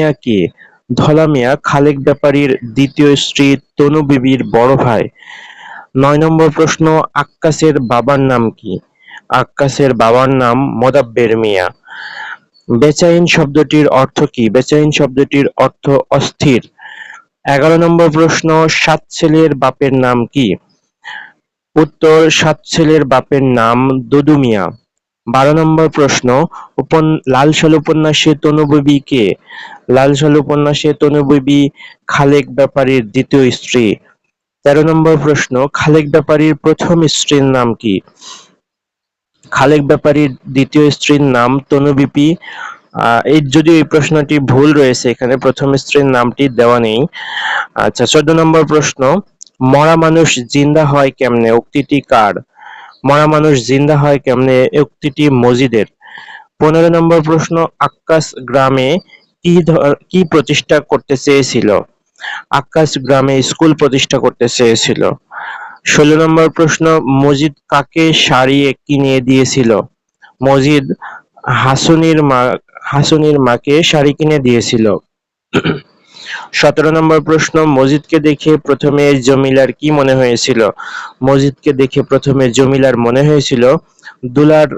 মিয়া কে? ধলা মিয়া, খালেক ব্যাপারীর দ্বিতীয় স্ত্রী তনু বিবির বড় ভাই। নয় নম্বর প্রশ্ন, আক্কাসের বাবার নাম কি? আক্কাসের বাবার নাম মোদাব্বের মিয়া। বেচাইন শব্দটির অর্থ কি? বেচাইন শব্দটির অর্থ অস্থির। এগারো নম্বর প্রশ্ন, সাত ছেলের বাপের নাম কি? উত্তর, সাত ছেলের বাপের নাম দুদু মিয়া। বারো নম্বর প্রশ্ন উপন লালসাল উপন্যাসে তনুবিবি কে? লালসাল উপন্যাসে তনুবিবি খালেক ব্যাপারীর দ্বিতীয় স্ত্রী। তেরো নম্বর প্রশ্ন খালেক ব্যাপারীর প্রথম স্ত্রীর নাম কি? খালেক ব্যাপারীর দ্বিতীয় স্ত্রীর নাম তনুবিপি। আহ, এই যদিও এই প্রশ্নটি ভুল রয়েছে এখানে প্রথম স্ত্রীর নামটি দেওয়া নেই। আচ্ছা চোদ্দ নম্বর প্রশ্ন মরা মানুষ জিন্দা হয় কেমনে? উক্তিটি কার? মরা মানুষ জিন্দা হয় কেমনে? উক্তিটি মজিদের। পনেরো নম্বর প্রশ্ন, আক্কাস গ্রামে কি কি প্রতিষ্ঠা করতে চেয়েছিল? আক্কাস গ্রামে স্কুল প্রতিষ্ঠা করতে চেয়েছিল। ষোলো নম্বর প্রশ্ন, মজিদ কাকে শাড়ি কিনে দিয়েছিল? মজিদ হাসুনির মা, হাসুনির মাকে শাড়ি কিনে দিয়েছিল। সতেরো নম্বর প্রশ্ন, মজিদকে দেখে প্রথমে জমিলার কি মনে হয়েছিল? মজিদকে দেখে প্রথমে জমিলার মনে হয়েছিল, দুলার